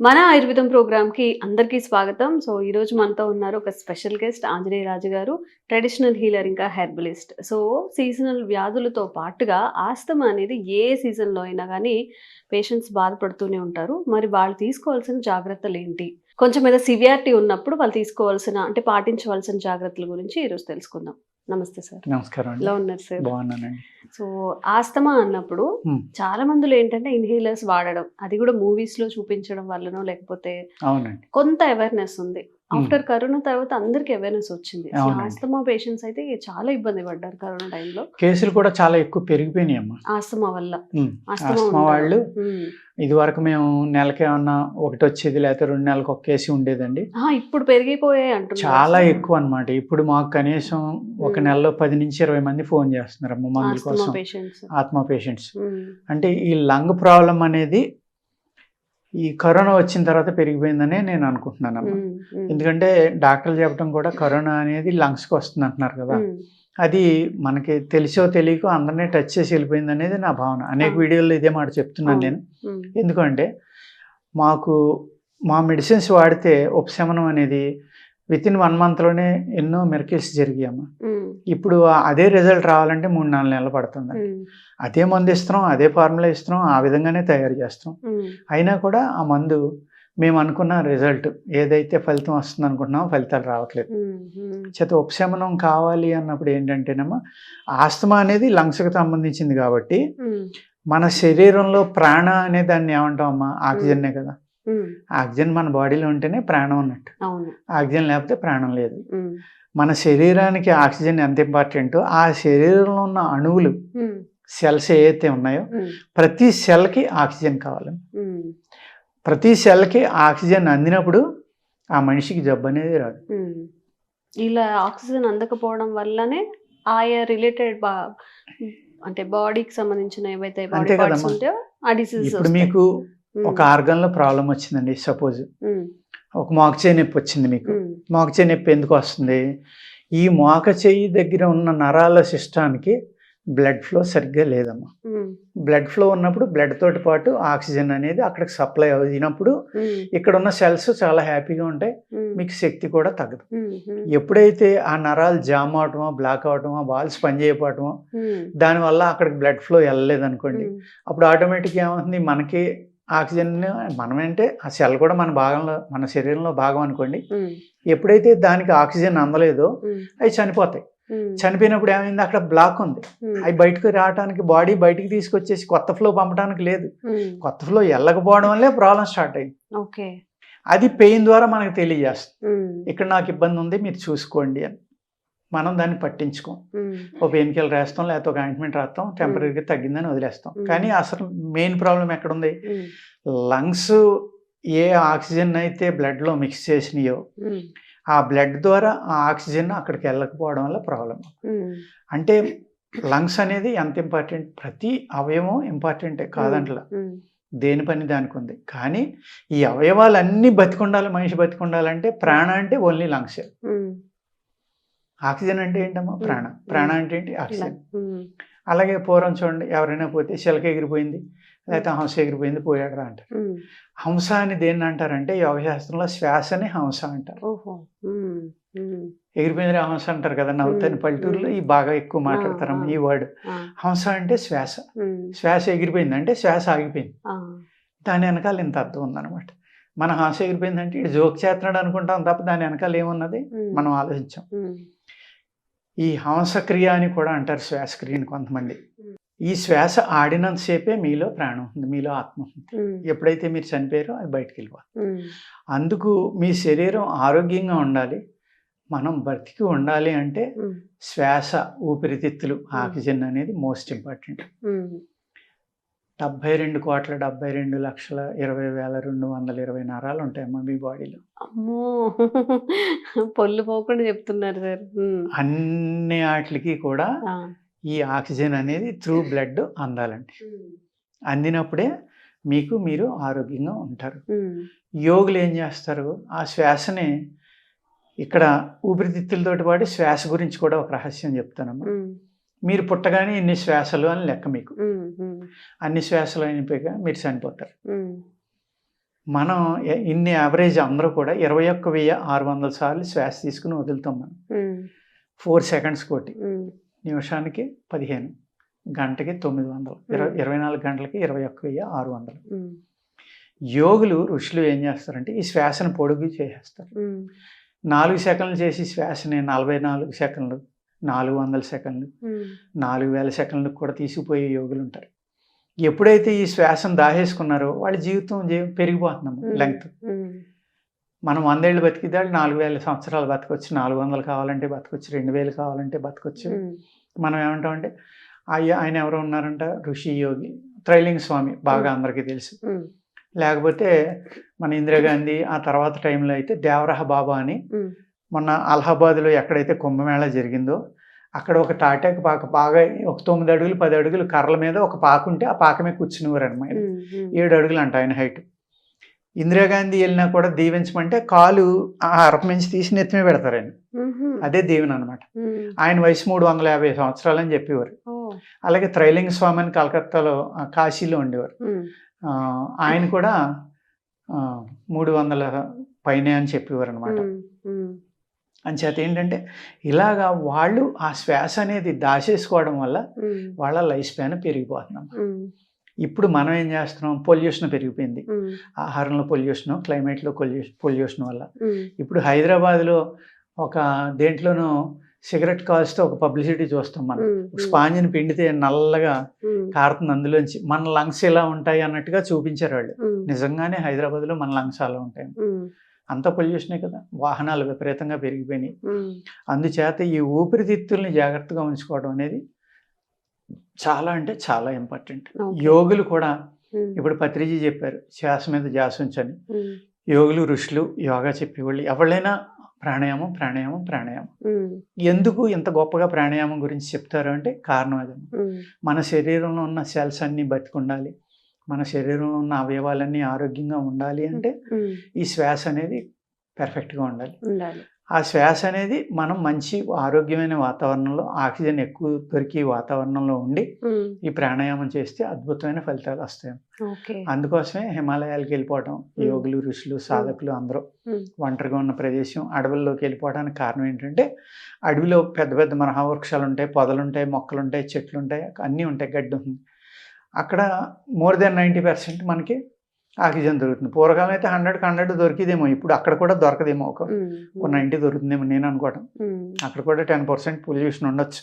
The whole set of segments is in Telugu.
మన ఆయుర్వేదం ప్రోగ్రామ్కి అందరికీ స్వాగతం. సో ఈరోజు మనతో ఉన్నారు ఒక స్పెషల్ గెస్ట్ ఆంజనేయ రాజు గారు ట్రెడిషనల్ హీలర్ ఇంకా హెర్బలిస్ట్. సో సీజనల్ వ్యాధులతో పాటుగా ఆస్తమా అనేది ఏ సీజన్లో అయినా కానీ పేషెంట్స్ బాధపడుతూనే ఉంటారు. మరి వాళ్ళు తీసుకోవాల్సిన జాగ్రత్తలు ఏంటి? కొంచెం ఏదో సివియారిటీ ఉన్నప్పుడు వాళ్ళు తీసుకోవాల్సిన అంటే పాటించవలసిన జాగ్రత్తల గురించి ఈరోజు తెలుసుకుందాం. నమస్తే సార్. నమస్కారం ఎలా ఉన్నారు సార్? బాగున్నానండి. సో ఆస్తమా అన్నప్పుడు. చాలా మందిలో ఏంటంటే ఇన్హేలర్స్ వాడడం. అది కూడా మూవీస్లో చూపించడం వల్లనో లేకపోతే అవునండి. కొంత అవేర్నెస్ ఉంది. ఆఫ్టర్ కరోనా తర్వాత అందరికి అవేర్నెస్ వచ్చింది. ఆస్తమా పేషెంట్స్ అయితే చాలా ఇబ్బంది పడ్డారు కరోనా టైంలో కేసులు కూడా చాలా ఎక్కువ పెరిగిపోయినాయి అమ్మా ఆస్తమా వల్ల. ఆస్తమా. వాళ్ళు. ఇది వరకు మేము నెలకి ఏమన్నా ఒకటి వచ్చేది లేకపోతే రెండు నెలలకు ఒక కేసు ఉండేదండి ఇప్పుడు పెరిగిపోయాయి అంటున్నారు చాలా. ఎక్కువ అన్నమాట ఇప్పుడు మాకు కనీసం ఒక. నెలలో పది నుంచి ఇరవై మంది ఫోన్ చేస్తున్నారు అమ్మ మందుల కోసం ఆత్మ పేషెంట్స్ అంటే ఈ లంగ్ ప్రాబ్లం అనేది ఈ కరోనా వచ్చిన తర్వాత పెరిగిపోయిందనే నేను అనుకుంటున్నాను అమ్మ ఎందుకంటే డాక్టర్లు చెప్పడం కూడా కరోనా అనేది లంగ్స్కి వస్తుంది అంటున్నారు కదా అది మనకి తెలిసో తెలియకో అందరినీ టచ్ చేసి వెళ్ళిపోయింది అనేది నా భావన. అనేక. వీడియోల్లో ఇదే మాట చెప్తున్నాను. నేను. ఎందుకంటే మాకు మా మెడిసిన్స్ వాడితే ఉపశమనం అనేది విత్ ఇన్ వన్ మంత్లోనే ఎన్నో మెరకిల్స్ జరిగాయమ్మా ఇప్పుడు అదే రిజల్ట్ రావాలంటే మూడు నాలుగు నెలలు పడుతుంది. అదే మందు ఇస్తున్నాం అదే ఫార్ములా ఇస్తున్నాం ఆ విధంగానే తయారు చేస్తాం అయినా కూడా ఆ మందు మేము అనుకున్న రిజల్ట్ ఏదైతే ఫలితం వస్తుంది అనుకుంటున్నామో ఫలితాలు రావట్లేదు. చేత ఉపశమనం కావాలి అన్నప్పుడు ఏంటంటేనమ్మా ఆస్తమా అనేది లంగ్స్కి సంబంధించింది కాబట్టి మన శరీరంలో ప్రాణ అనే దాన్ని ఏమంటాం అమ్మా ఆక్సిజన్నే కదా. ఆక్సిజన్ మన బాడీలో ఉంటేనే ప్రాణం ఉన్నట్టు ఆక్సిజన్ లేకపోతే ప్రాణం లేదు. మన శరీరానికి ఆక్సిజన్ ఎంత ఇంపార్టెంటో ఆ శరీరంలో ఉన్న అణువులు. సెల్స్ ఏవైతే ఉన్నాయో. ప్రతి సెల్కి ఆక్సిజన్ కావాలి. ప్రతి సెల్కి ఆక్సిజన్ అందినప్పుడు ఆ మనిషికి జబ్బు అనేది రాదు. ఇలా ఆక్సిజన్ అందకపోవడం వల్లనే ఆయా రిలేటెడ్ బా అంటే బాడీకి సంబంధించిన ఏవైతే. ఉంటాయో ఆ ఇప్పుడు మీకు ఒక ఆర్గన్లో ప్రాబ్లం వచ్చిందండి సపోజ్. ఒక మోక చేయి నొప్పి వచ్చింది మీకు. మోక చేయి నొప్పి ఎందుకు వస్తుంది? ఈ మోక చెయ్యి దగ్గర ఉన్న నరాల సిస్టానికి బ్లడ్ ఫ్లో సరిగ్గా లేదమ్మా. బ్లడ్ ఫ్లో ఉన్నప్పుడు బ్లడ్ తోటి పాటు ఆక్సిజన్ అనేది అక్కడికి సప్లై అయినప్పుడు ఇక్కడ ఉన్న సెల్స్ చాలా హ్యాపీగా ఉంటాయి మీకు శక్తి కూడా తగ్గదు. ఎప్పుడైతే ఆ నరాలు జామ్ అవటమో బ్లాక్ అవటమో బాల్స్ పనిచేయకపోవటమో దానివల్ల అక్కడికి బ్లడ్ ఫ్లో వెళ్ళలేదు అనుకోండి అప్పుడు ఆటోమేటిక్గా ఏమవుతుంది? మనకి ఆక్సిజన్ మనమేంటే ఆ సెల్ కూడా మన భాగంలో మన శరీరంలో భాగం అనుకోండి. ఎప్పుడైతే దానికి ఆక్సిజన్ అందలేదో అవి చనిపోతాయి. చనిపోయినప్పుడు ఏమైంది? అక్కడ బ్లాక్ ఉంది. అవి బయటకు రావడానికి బాడీ బయటికి తీసుకొచ్చేసి కొత్త ఫ్లో పంపడానికి లేదు. కొత్త ఫ్లో వెళ్ళకపోవడం వల్లే ప్రాబ్లం స్టార్ట్ అయింది. ఓకే. అది పెయిన్ ద్వారా మనకు తెలియజేస్తుంది. ఇక్కడ నాకు ఇబ్బంది ఉంది మీరు చూసుకోండి అని. మనం దాన్ని పట్టించుకోం. ఒక పెయిన్ కిల్లర్ రాస్తాం లేకపోతే ఒక ఆయింట్మెంట్ రాస్తాం టెంపరీగా తగ్గిందని వదిలేస్తాం. కానీ అసలు మెయిన్ ప్రాబ్లం ఎక్కడుంది? లంగ్స్ ఏ ఆక్సిజన్ అయితే బ్లడ్లో మిక్స్ చేసినాయో ఆ బ్లడ్ ద్వారా ఆ ఆక్సిజన్ అక్కడికి వెళ్ళకపోవడం వల్ల ప్రాబ్లం అంటే లంగ్స్ అనేది ఎంత ఇంపార్టెంట్? ప్రతి అవయవం ఇంపార్టెంటే కాదంట్లా. దేని పని దానికి ఉంది. కానీ ఈ అవయవాలన్నీ బతికుండాలి మనిషి బతికుండాలంటే ప్రాణ అంటే ఓన్లీ లంగ్స్. ఆక్సిజన్ అంటే ఏంటమ్మా? ప్రాణ. ప్రాణ అంటే ఏంటి? ఆక్సిజన్. అలాగే పూర్వం చూడండి ఎవరైనా పోతే శిలక ఎగిరిపోయింది లేకపోతే హంస ఎగిరిపోయింది పోయాడు రా అంటారు హంస అని దేన్ని అంటారంటే యోగశాస్త్రంలో శ్వాసని హంస అంటారు. ఎగిరిపోయింది హంస అంటారు కదా నవ్వుతాని. పల్లెటూరులో ఈ బాగా ఎక్కువ మాట్లాడతారమ్మ. ఈ వర్డ్. హంస అంటే శ్వాస. శ్వాస ఎగిరిపోయింది అంటే శ్వాస ఆగిపోయింది. దాని వెనకాల ఇంత అర్థం ఉందన్నమాట. మన హంస ఎగిరిపోయిందంటే ఇటు జోక్ చేస్తున్నాడు అనుకుంటాం తప్ప దాని వెనకాల ఏమున్నది? మనం ఆలోచించాం. ఈ హంసక్రియ అని కూడా అంటారు శ్వాసక్రియని కొంతమంది. ఈ శ్వాస ఆడినంతసేపే మీలో ప్రాణం ఉంది మీలో ఆత్మ ఉంది ఎప్పుడైతే మీరు చనిపోయారో అది బయటికి వెళ్ళిపోవాలి అందుకు మీ శరీరం ఆరోగ్యంగా ఉండాలి మనం బ్రతికి ఉండాలి అంటే శ్వాస ఊపిరితిత్తులు ఆక్సిజన్ అనేది మోస్ట్ ఇంపార్టెంట్. డెబ్బై రెండు కోట్ల డెబ్బై రెండు లక్షల ఇరవై వేల రెండు వందల ఇరవై నరాలు ఉంటాయమ్మా మీ బాడీలో. అమ్మో! పొల్లు పోకుండా చెప్తున్నారు సార్. అన్ని వాటికి కూడా ఈ ఆక్సిజన్ అనేది త్రూ బ్లడ్ అందాలండి. అందినప్పుడే మీకు మీరు ఆరోగ్యంగా ఉంటారు. యోగులు ఏం చేస్తారు? ఆ శ్వాసని ఇక్కడ ఊపిరితిత్తులతోటి పాటు శ్వాస గురించి కూడా ఒక రహస్యం చెప్తానమ్మా. మీరు పుట్టగానే ఇన్ని శ్వాసలు అని లెక్క మీకు. అన్ని శ్వాసలు అయిపోయాక మీరు చనిపోతారు. మనం ఇన్ని యావరేజ్ అందరూ కూడా ఇరవై ఒక్క వెయ్యి ఆరు వందల సార్లు శ్వాస తీసుకుని వదులుతాం మనం. ఫోర్ సెకండ్స్ కోటి. నిమిషానికి పదిహేను గంటకి తొమ్మిది వందలు ఇరవై. ఇరవై నాలుగు గంటలకి ఇరవై ఒక్క వెయ్యి ఆరు వందలు. యోగులు ఋషులు ఏం చేస్తారంటే ఈ శ్వాసను పొడుగు చేసేస్తారు. నాలుగు సెకండ్లు చేసి శ్వాసని నలభై నాలుగు సెకండ్లు నాలుగు వందల సెకండ్లు నాలుగు వేల సెకండ్లకు కూడా తీసుకుపోయే యోగులు ఉంటారు. ఎప్పుడైతే ఈ శ్వాసను దాహేసుకున్నారో వాళ్ళ జీవితం పెరిగిపోతున్నాము లెంగ్త్. మనం వందేళ్ళు బతికితే నాలుగు వేల సంవత్సరాలు బతకొచ్చు నాలుగు వందలు కావాలంటే బతకొచ్చు రెండు వేలు కావాలంటే బతకొచ్చు. మనం ఏమంటామంటే అయ్య ఆయన ఎవరు ఉన్నారంట ఋషి యోగి త్రైలింగ స్వామి బాగా అందరికీ తెలుసు. లేకపోతే మన ఇందిరాగాంధీ ఆ తర్వాత టైంలో అయితే దేవరహ బాబా అని మొన్న అలహాబాద్లో ఎక్కడైతే కుంభమేళా జరిగిందో అక్కడ ఒక తాటాకు పాక బాగా ఒక తొమ్మిది అడుగులు పది అడుగులు కర్రల మీద ఒక పాక ఉంటే ఆ పాక మీద కూర్చునేవారు అనమాట ఏడు అడుగులు అంట ఆయన హైట్. ఇందిరాగాంధీ వెళ్ళినా కూడా దీవించమంటే కాలు ఆ అరప నుంచి తీసి నెత్తిమే పెడతారు ఆయన. అదే దీవెన అనమాట ఆయన వయసు మూడు వందల యాభై సంవత్సరాలు అని చెప్పేవారు అలాగే త్రైలింగ స్వామి అని కలకత్తాలో కాశీలో ఉండేవారు. ఆయన కూడా మూడు వందల పైనే అని చెప్పేవారు అనమాట అంచేత ఏంటంటే ఇలాగా వాళ్ళు ఆ శ్వాస అనేది దాచేసుకోవడం వల్ల వాళ్ళ లైఫ్ స్పాన్ పెరిగిపోతున్నాం ఇప్పుడు మనం ఏం చేస్తున్నాం? పొల్యూషన్ పెరిగిపోయింది. ఆహారంలో పొల్యూషన్ క్లైమేట్లో పొల్యూషన్ పొల్యూషన్ వల్ల. ఇప్పుడు హైదరాబాద్లో ఒక దేంట్లోనూ సిగరెట్ కాల్స్తే ఒక పబ్లిసిటీ చూస్తాం మనం. స్పాంజిని పిండితే నల్లగా కారుతుంది అందులోంచి. మన లంగ్స్ ఎలా ఉంటాయి అన్నట్టుగా చూపించారు వాళ్ళు. నిజంగానే హైదరాబాద్లో మన లంగ్స్ అలా ఉంటాయి. అంత పొల్యూషనే కదా. వాహనాలు విపరీతంగా పెరిగిపోయినాయి. అందుచేత ఈ ఊపిరితిత్తుల్ని జాగ్రత్తగా ఉంచుకోవడం అనేది చాలా అంటే చాలా ఇంపార్టెంట్. యోగులు కూడా ఇప్పుడు పత్రిజీ చెప్పారు శ్వాస మీద ధ్యాస ఉంచని. యోగులు ఋషులు యోగా చెప్పేవాళ్ళు. ఎవరైనా ప్రాణాయామం ప్రాణాయామం ప్రాణాయామం. ఎందుకు ఇంత గొప్పగా ప్రాణాయామం గురించి చెప్తారు అంటే కారణం అదే. మన శరీరంలో ఉన్న సెల్స్ అన్నీ బతికుండాలి. మన శరీరంలో ఉన్న అవయవాలన్నీ ఆరోగ్యంగా ఉండాలి అంటే ఈ శ్వాస అనేది పెర్ఫెక్ట్గా ఉండాలి. ఆ శ్వాస అనేది మనం మంచి ఆరోగ్యమైన వాతావరణంలో ఆక్సిజన్ ఎక్కువ దొరికే వాతావరణంలో ఉండి ఈ ప్రాణాయామం చేస్తే అద్భుతమైన ఫలితాలు వస్తాయి. అందుకోసమే హిమాలయాలకు వెళ్ళిపోవటం యోగులు ఋషులు సాధకులు అందరూ ఒంటరిగా ఉన్న ప్రదేశం అడవుల్లోకి వెళ్ళిపోవడానికి కారణం ఏంటంటే అడవిలో పెద్ద పెద్ద మహావృక్షాలు ఉంటాయి పొదలు ఉంటాయి మొక్కలు ఉంటాయి చెట్లు ఉంటాయి అన్నీ ఉంటాయి గడ్డి ఉంటుంది అక్కడ మోర్ దెన్ నైంటీ పర్సెంట్ మనకి ఆక్సిజన్ దొరుకుతుంది. పూర్వకాలం అయితే హండ్రెడ్కి హండ్రెడ్ దొరికిదేమో ఇప్పుడు అక్కడ కూడా దొరకదేమో ఒక ఉమ్, నైంటీ దొరుకుతుందేమో నేను అనుకోవటం. అక్కడ కూడా టెన్ పర్సెంట్ పొల్యూషన్ ఉండొచ్చు.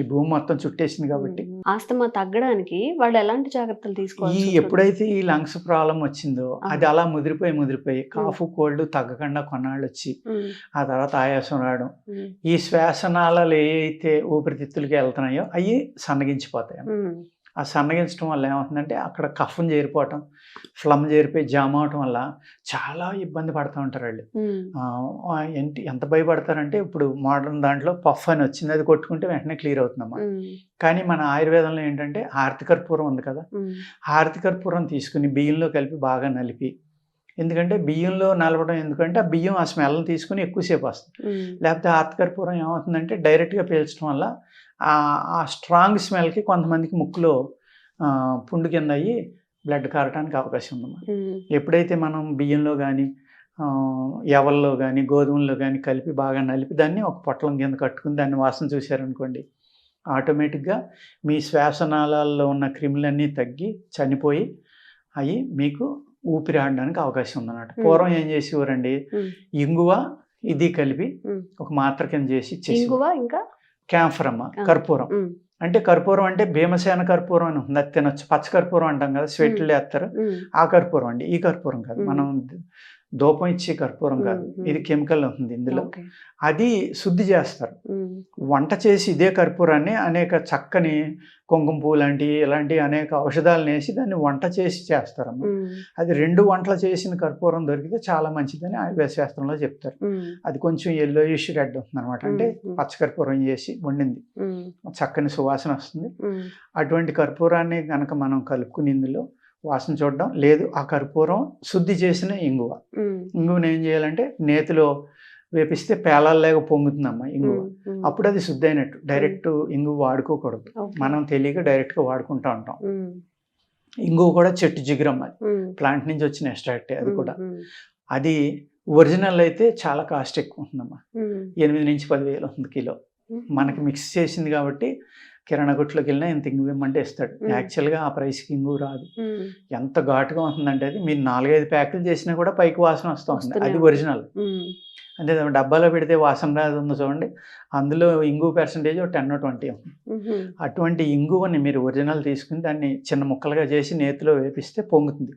ఈ భూమి మొత్తం చుట్టేసింది కాబట్టి. ఆస్తమా తగ్గడానికి వాళ్ళు ఎలాంటి జాగ్రత్తలు ఈ తీసుకోవాలి ఎప్పుడైతే ఈ లంగ్స్ ప్రాబ్లం వచ్చిందో. అది అలా ముదిరిపోయి ముదిరిపోయి కాఫ్ కోల్డ్ తగ్గకుండా కొన్నాళ్ళు వచ్చి ఆ తర్వాత ఆయాసం రావడం. ఈ శ్వాసనాళాలు ఏ అయితే ఊపిరితిత్తులకి వెళ్తున్నాయో అవి సన్నగించిపోతాయి ఆ సన్నగించడం వల్ల ఏమవుతుందంటే అక్కడ కఫం చేరిపోవటం ఫ్లమ్ చేరిపోయి జామ్ అవటం వల్ల చాలా ఇబ్బంది పడుతూ ఉంటారు వాళ్ళు. ఏంటి ఎంత భయపడతారంటే ఇప్పుడు మోడర్న్ దాంట్లో పఫ్ అని వచ్చింది అది కొట్టుకుంటే వెంటనే క్లియర్ అవుతుందన్నమాట కానీ మన ఆయుర్వేదంలో ఏంటంటే హారతికర్పూరం ఉంది కదా హారతికర్పూరం తీసుకుని బియ్యంలో కలిపి బాగా నలిపి ఎందుకంటే బియ్యంలో నలపడం ఎందుకంటే ఆ బియ్యం ఆ స్మెల్ని తీసుకుని ఎక్కువసేపు వస్తుంది. లేకపోతే హారతికర్పూరం ఏమవుతుందంటే డైరెక్ట్గా పీల్చడం వల్ల ఆ ఆ స్ట్రాంగ్ స్మెల్కి కొంతమందికి ముక్కులో పుండు కింద అయ్యి బ్లడ్ కారటానికి అవకాశం ఉందన్నమాట. ఎప్పుడైతే మనం బియ్యంలో కానీ ఎవల్లో కానీ గోధుమల్లో కానీ కలిపి బాగా నలిపి దాన్ని ఒక పొట్లం కింద కట్టుకుని దాన్ని వాసన చూశారనుకోండి ఆటోమేటిక్గా మీ శ్వాసనాళాల్లో ఉన్న క్రిములన్నీ తగ్గి చనిపోయి అవి మీకు ఊపిరి ఆడడానికి అవకాశం ఉందన్నమాట. పూర్వం ఏం చేసేవారండి? ఇంగువ ఇది కలిపి ఒక మాత్ర కింద చేసి ఇంకా క్యాంఫరమ్మ. కర్పూరం. అంటే కర్పూరం అంటే భీమసేన కర్పూరం అని ఉంది. అది తినొచ్చు. పచ్చ కర్పూరం అంటాం కదా స్వెట్లు వేస్తారు ఆ కర్పూరం అండి. ఈ కర్పూరం కాదు. మనం ధూపం ఇచ్చే కర్పూరం కాదు. ఇది కెమికల్ ఉంటుంది ఇందులో. అది శుద్ధి చేస్తారు. వంట చేసి ఇదే కర్పూరాన్ని అనేక చక్కని కుంకుమ పువ్వు లాంటి ఇలాంటి అనేక ఔషధాలను వేసి దాన్ని వంట చేసి చేస్తారమ్మ. అది రెండు వంటలు చేసిన కర్పూరం దొరికితే చాలా మంచిదని ఆయుర్వేద శాస్త్రంలో చెప్తారు. అది కొంచెం ఎల్లో ఇష్ రెడ్ వస్తుంది అనమాట అంటే మ్మ్. పచ్చ కర్పూరం చేసి వండింది. చక్కని సువాసన వస్తుంది. అటువంటి కర్పూరాన్ని కనుక మనం కలుపుకుని ఇందులో వాసన చూడడం లేదు ఆ కర్పూరం శుద్ధి చేసిన ఇంగువ. ఇంగువను ఏం చేయాలంటే నేతిలో వేపిస్తే పేలాల్లాగా పొంగుతుందమ్మా ఇంగువ. అప్పుడు అది శుద్ధి అయినట్టు. డైరెక్ట్ ఇంగువ వాడుకోకూడదు. మనం తెలియక డైరెక్ట్గా వాడుకుంటూ ఉంటాం. ఇంగువ కూడా చెట్టు జిగురం అది. ఉమ్, ప్లాంట్ నుంచి వచ్చిన ఎక్స్ట్రాక్ట్ అది కూడా. అది ఒరిజినల్ అయితే చాలా కాస్ట్ ఎక్కువ ఉంటుందమ్మా ఎనిమిది నుంచి పదివేలు ఉంటుంది కిలో. మనకి మిక్స్ చేసింది కాబట్టి కిరాణా కొట్లోకి వెళ్ళినా ఇంత ఇంగు ఇవ్వమంటే ఇస్తాడు. యాక్చువల్గా ఆ ప్రైస్కి ఇంగు రాదు. ఎంత ఘాటుగా ఉంటుందంటే అది మీరు నాలుగైదు ప్యాకులు చేసినా కూడా పైకి వాసన వస్తూ ఉంటుంది అది. ఒరిజినల్ అంటే డబ్బాలో పెడితే వాసన రాదు ఉందో చూడండి. అందులో ఇంగు పర్సంటేజ్ టెన్ ట్వంటీ అటువంటి ఇంగువని మీరు ఒరిజినల్ తీసుకుని దాన్ని చిన్న ముక్కలుగా చేసి నేతిలో వేపిస్తే పొంగుతుంది.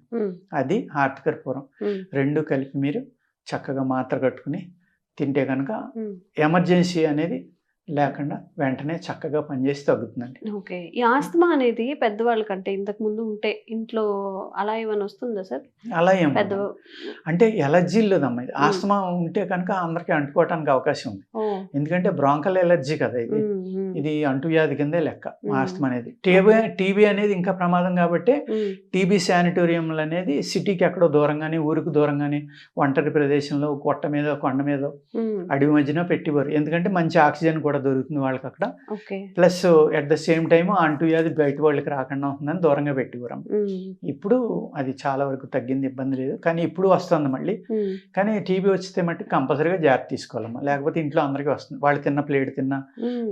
అది హార్తికర్పూరం ఉమ్, రెండు కలిపి మీరు చక్కగా మాత్ర కట్టుకుని తింటే కనుక. ఎమర్జెన్సీ అనేది లేకుండా వెంటనే చక్కగా పనిచేసి తగ్గుతుందండి. ఓకే. ఈ ఆస్తమా అనేది పెద్దవాళ్ళకంటే ఇంతకు ముందు ఉంటే ఇంట్లో అలా ఏమైనా వస్తుందా సార్? అలా ఏం పెద్ద. అంటే ఎలర్జీ లేదమ్మా ఇది. ఆస్తమా ఉంటే కనుక అందరికీ అంటుకోవటానికి అవకాశం ఉంది. ఎందుకంటే బ్రాంకల్ ఎలర్జీ కదా ఇది. ఇది అంటువ్యాధి కిందే లెక్క. ఆస్తమా అనేది. టీబీ టీబీ అనేది ఇంకా ప్రమాదం కాబట్టి టీబీ శానిటోరియంలు అనేది సిటీకి ఎక్కడో దూరంగానే ఊరికి దూరంగానే ఒంటరి ప్రదేశంలో కొట్ట మీద కొండ మీద అడవి మధ్యన పెట్టివారు. ఎందుకంటే మంచి ఆక్సిజన్ కూడా దొరుకుతుంది వాళ్ళకి అక్కడ. Plus at the same time అంటువ్యాధి బయట వాళ్ళకి రాకుండా ఉంటుందని దూరంగా పెట్టివారు. ఇప్పుడు అది చాలా వరకు తగ్గింది ఇబ్బంది లేదు. కానీ ఇప్పుడు వస్తుంది మళ్ళీ. కానీ టీబీ వచ్చితే మట్టి కంపల్సరీగా జాగ్రత్త తీసుకోవాలమ్మా లేకపోతే ఇంట్లో అందరికీ వస్తుంది. వాళ్ళు తిన్న ప్లేట్ తిన్నా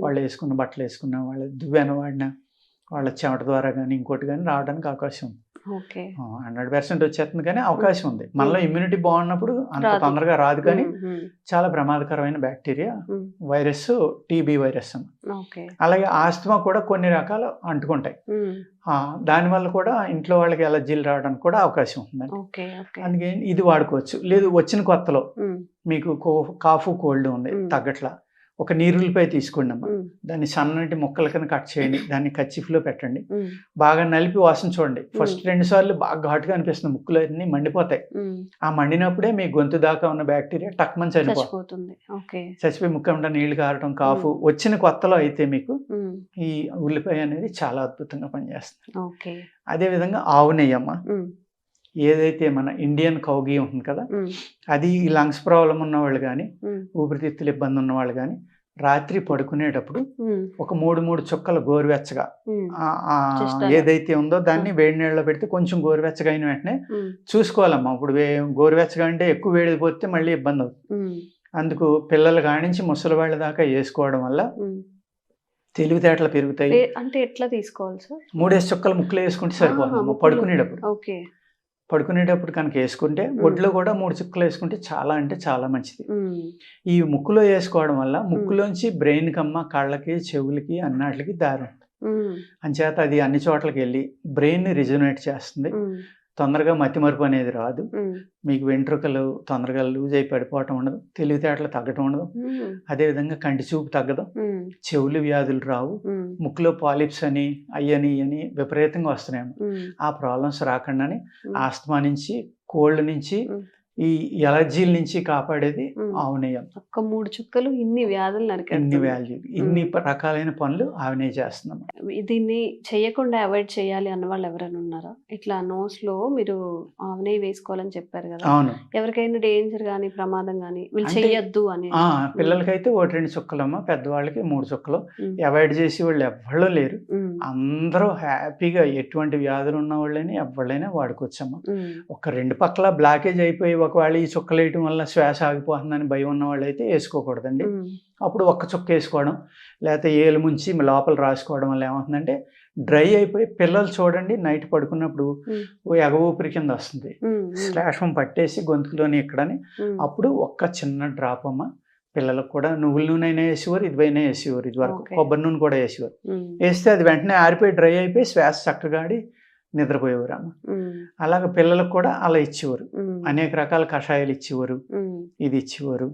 వాళ్ళు వేసుకున్న బట్టలు వేసుకున్నా వాళ్ళు దువ్వెన వాడినా వాళ్ళ చెమట ద్వారా కానీ ఇంకోటి కానీ రావడానికి అవకాశం ఉంది. హండ్రెడ్ పర్సెంట్ వచ్చేస్తుంది కానీ అవకాశం ఉంది. మనలో ఇమ్యూనిటీ బాగున్నప్పుడు అంత. తొందరగా రాదు కానీ చాలా ప్రమాదకరమైన బ్యాక్టీరియా వైరస్ టీబీ వైరస్ అలాగే ఆస్తమా కూడా కొన్ని రకాలు అంటుకుంటాయి. దానివల్ల కూడా ఇంట్లో వాళ్ళకి ఎలర్జీలు రావడానికి కూడా అవకాశం ఉందండి. ఓకే అందుకే ఇది వాడుకోవచ్చు. లేదు వచ్చిన కొత్తలో మీకు కాఫ్ కోల్డ్ ఉంది. తగ్గట్లా. ఒక నీరులపై తీసుకోండి అమ్మ. ఉమ్, దాన్ని సన్నటి ముక్కల కింద కట్ చేయండి. దాన్ని కచ్చిఫ్లో పెట్టండి. బాగా నలిపి వాసన చూడండి. ఫస్ట్ రెండు సార్లు బాగా ఘాటుగా అనిపిస్తుంది. ముక్కులు అన్ని మండిపోతాయి. ఆ మండినప్పుడే మీ గొంతు దాకా ఉన్న బ్యాక్టీరియా టక్మని చనిపో చచ్చిపోతుంది. ఓకే. చచ్చిపోయి ముక్క వెంట నీళ్ళు కారటం కాఫ్ వచ్చిన కొత్తలో అయితే మీకు ఈ ఉల్లిపాయ అనేది చాలా అద్భుతంగా పనిచేస్తుంది. అదేవిధంగా ఆవు నెయ్యి అమ్మ ఉమ్, ఏదైతే మన ఇండియన్ కౌగీ ఉంటుంది కదా అది ఈ లంగ్స్ ప్రాబ్లం ఉన్న వాళ్ళు కానీ ఊపిరితిత్తులు ఇబ్బంది ఉన్న వాళ్ళు కానీ రాత్రి పడుకునేటప్పుడు ఒక మూడు మూడు చుక్కలు గోరువెచ్చగా. ఏదైతే ఉందో దాన్ని వేడి నీళ్ళలో పెడితే కొంచెం గోరువెచ్చగా అయిన వెంటనే చూసుకోవాలమ్మా. ఇప్పుడు గోరువెచ్చగా అంటే ఎక్కువ వేడి పోతే మళ్ళీ ఇబ్బంది అవుతుంది. అందుకు పిల్లలు కానించి ముసలి వాళ్ళ దాకా వేసుకోవడం వల్ల. తెలివితేటలు పెరుగుతాయి. అంటే ఎట్లా తీసుకోవాలి సార్? మూడేసి చుక్కలు ముక్కలు వేసుకుంటే సరిపోతుంది. పడుకునేటప్పుడు. ఓకే. పడుకునేటప్పుడు కనుక వేసుకుంటే ఒడ్లో కూడా మూడు చుక్కలు వేసుకుంటే చాలా అంటే చాలా మంచిది. ఈ ముక్కులో వేసుకోవడం వల్ల ముక్కులోంచి బ్రెయిన్ కమ్మ కళ్ళకి చెవులకి అన్నిటికి దారి ఉంటుంది. అంచేత అది అన్ని చోట్లకి వెళ్ళి బ్రెయిన్ని రిజనరేట్ చేస్తుంది. తొందరగా మతిమరుపు అనేది రాదు. మీకు వెంట్రుకలు తొందరగా లూజ్ అయి పడిపోవటం ఉండదు. తెలివితేటలు తగ్గటం ఉండదు. అదేవిధంగా కంటి చూపు తగ్గదు. చెవులు వ్యాధులు రావు. ముక్కులో పాలిప్స్ అని అయ్యని అని విపరీతంగా వస్తున్నాయి ఆ ప్రాబ్లమ్స్ రాకుండానే. ఆస్తమా నుంచి కోల్డ్ నుంచి. ఈ ఎలర్జీల నుంచి కాపాడేది. ఆవునేయం ఒక్క మూడు చుక్కలు ఇన్ని వ్యాధులు ఇన్ని నరికేస్తుంది వాల్యూ ఇన్ని రకాలైన పనులు ఆవునే చేస్తున్నాం దీన్ని చేయకుండా అవాయిడ్ చేయాలి అన్న వాళ్ళు ఎవరైనా ఉన్నారా? ఇట్లా నోస్లో మీరు ఆవనే వేసుకోవాలని చెప్పారు కదా. అవును. ఎవరికైనా డేంజర్ గానీ ప్రమాదం గానీ వీళ్ళు చెయ్యొద్దు అని. పిల్లలకైతే ఒకటి రెండు చుక్కలమ్మ. పెద్దవాళ్ళకి మూడు చుక్కలు. అవాయిడ్ చేసి వాళ్ళు ఎవ్వరూ లేరు. అందరూ హ్యాపీగా ఎటువంటి వ్యాధులు ఉన్న వాళ్ళైనా ఎవళ్ళైనా వాడుకోవచ్చమ్మా. ఒక రెండు పక్కల బ్లాకేజ్ అయిపోయి ఒకవేళ ఈ చుక్కలు వేయటం వల్ల శ్వాస ఆగిపోతుందని భయం ఉన్న వాళ్ళు అయితే వేసుకోకూడదండి అప్పుడు ఒక్క చుక్క వేసుకోవడం లేకపోతే ఏలు ముంచి లోపల రాసుకోవడం వల్ల ఏమవుతుందంటే డ్రై అయిపోయి పిల్లలు చూడండి నైట్ పడుకున్నప్పుడు ఎగ ఊపిరి కింద వస్తుంది. శ్లాషం పట్టేసి గొంతులోని ఇక్కడని అప్పుడు ఒక్క చిన్న డ్రాప్ అమ్మ పిల్లలకు కూడా నువ్వుల నూనె అయినా వేసేవారు ఇదివైనా వేసేవారు ఇది వరకు. కొబ్బరి నూనె కూడా వేసేవారు. వేస్తే అది వెంటనే ఆరిపోయి డ్రై అయిపోయి శ్వాస చక్కగా ఆడి నిద్రపోయేవారు అమ్మ అలాగే పిల్లలకు కూడా అలా ఇచ్చేవారు. అనేక రకాల కషాయాలు ఇచ్చేవారు. ఇది ఇచ్చేవారు.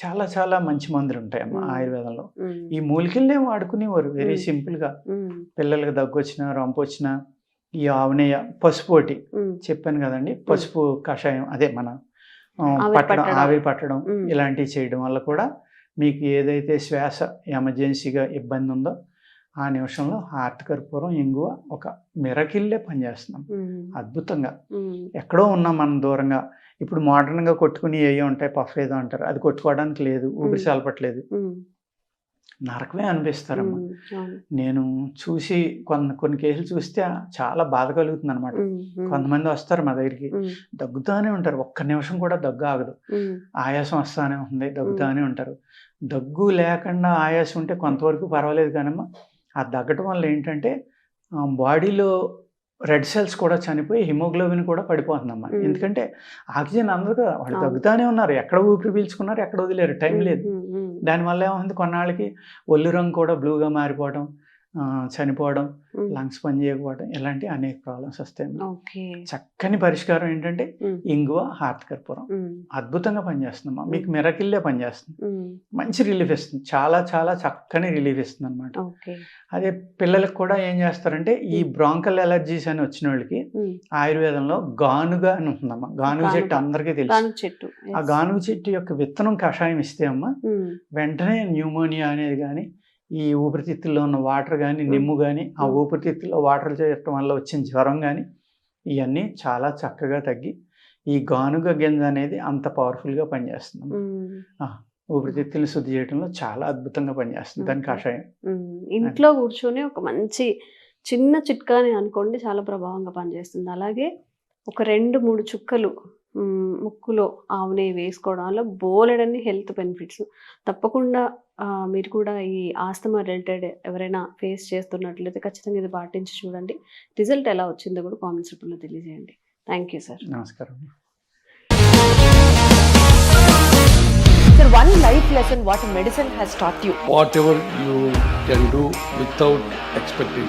చాలా చాలా మంచి మందులు ఉంటాయమ్మ మ్మ్. ఆయుర్వేదంలో. ఈ మూలికల్నే వాడుకునేవారు. వెరీ. సింపుల్గా. పిల్లలకి దగ్గు వచ్చినా రొంపు వచ్చినా ఈ ఆవునేయ పసుపోటి ఉమ్, చెప్పాను కదండి. పసుపు కషాయం అదే మన పట్టడం. ఆవిరి పట్టడం. ఇలాంటివి చేయడం వల్ల కూడా మీకు ఏదైతే శ్వాస ఎమర్జెన్సీగా ఇబ్బంది ఉందో ఆ నిమిషంలో హార్ట్ కర్పూరం ఇంగువ ఒక మిరకిల్లే పనిచేస్తున్నాం. అద్భుతంగా. ఎక్కడో ఉన్నాం మనం దూరంగా. ఇప్పుడు మోడర్న్గా కొట్టుకుని ఏయో ఉంటాయి పఫ్ ఏదో అంటారు. అది కొట్టుకోవడానికి లేదు ఊపిరి చాలపట్లేదు నరకమే అనిపిస్తారమ్మా. నేను చూసి కొన్ని కొన్ని కేసులు చూస్తే చాలా బాధ కలుగుతుంది అనమాట కొంతమంది వస్తారు మా దగ్గరికి. దగ్గుతానే ఉంటారు. ఒక్క నిమిషం కూడా దగ్గు ఆగదు. ఆయాసం వస్తానే ఉంది. దగ్గుతానే ఉంటారు. దగ్గు లేకుండా ఆయాసం ఉంటే కొంతవరకు పర్వాలేదు కానమ్మా. ఆ దగ్గటం వల్ల ఏంటంటే బాడీలో రెడ్ సెల్స్ కూడా చనిపోయి హిమోగ్లోబిన్ కూడా పడిపోతుందమ్మా. ఎందుకంటే ఆక్సిజన్ అందదు కదా వాళ్ళు అవును. దగ్గుతానే ఉన్నారు. ఎక్కడ ఊపిరి పీల్చుకున్నారు ఎక్కడ వదిలేరు. టైం లేదు. దానివల్ల ఏమైంది కొన్నాళ్ళకి ఒళ్ళు రంగు కూడా బ్లూగా మారిపోవడం చనిపోవడం లంగ్స్ పనిచేయకపోవడం ఇలాంటి అనేక ప్రాబ్లమ్స్ వస్తాయి చక్కని పరిష్కారం ఏంటంటే ఇంగువ హార్ట్ కర్పూరం. అద్భుతంగా పనిచేస్తుందమ్మా. మీకు. మిరకిల్లే పనిచేస్తుంది. మంచి రిలీఫ్ ఇస్తుంది. చాలా చాలా చక్కని రిలీఫ్ ఇస్తుంది అనమాట అదే పిల్లలకు కూడా ఏం చేస్తారంటే ఈ బ్రాంకల్ ఎలర్జీస్ అని వచ్చిన వాళ్ళకి ఆయుర్వేదంలో గానుగా అని ఉంటుందమ్మా. గానుగ. చెట్టు అందరికీ తెలుసు. ఆ గానుగ చెట్టు యొక్క విత్తనం కషాయం ఇస్తే అమ్మ వెంటనే న్యూమోనియా అనేది కానీ ఈ ఊపిరితిత్తుల్లో ఉన్న వాటర్ కానీ నిమ్ము కానీ ఆ Mm. ఊపిరితిత్తుల్లో వాటర్ చేరటం వల్ల వచ్చిన జ్వరం కానీ ఇవన్నీ చాలా చక్కగా తగ్గి ఈ గానుగ గింజ అనేది అంత పవర్ఫుల్గా పనిచేస్తుంది. ఉమ్, ఊపిరితిత్తుల్ని శుద్ధి చేయడంలో చాలా అద్భుతంగా పనిచేస్తుంది. దాని. కషాయం ఇంట్లో కూర్చొని ఒక మంచి చిన్న చిట్కాని అనుకోండి చాలా ప్రభావంగా పనిచేస్తుంది. అలాగే ఒక రెండు మూడు చుక్కలు ముక్కులో ఆవు నెయ్యి వేసుకోవడం వల్ల బోలెడన్ని హెల్త్ బెనిఫిట్స్. తప్పకుండా మీరు కూడా ఈ ఆస్తమా రిలేటెడ్ ఎవరైనా ఫేస్ చేస్తున్నట్లయితే ఖచ్చితంగా ఇది పాటించి చూడండి. రిజల్ట్ ఎలా వచ్చిందో కూడా కామెంట్స్ రూపంలో తెలియజేయండి. Thank you sir. నమస్కారం Sir, one life lesson what medicine has taught you. whatever you can do without expecting.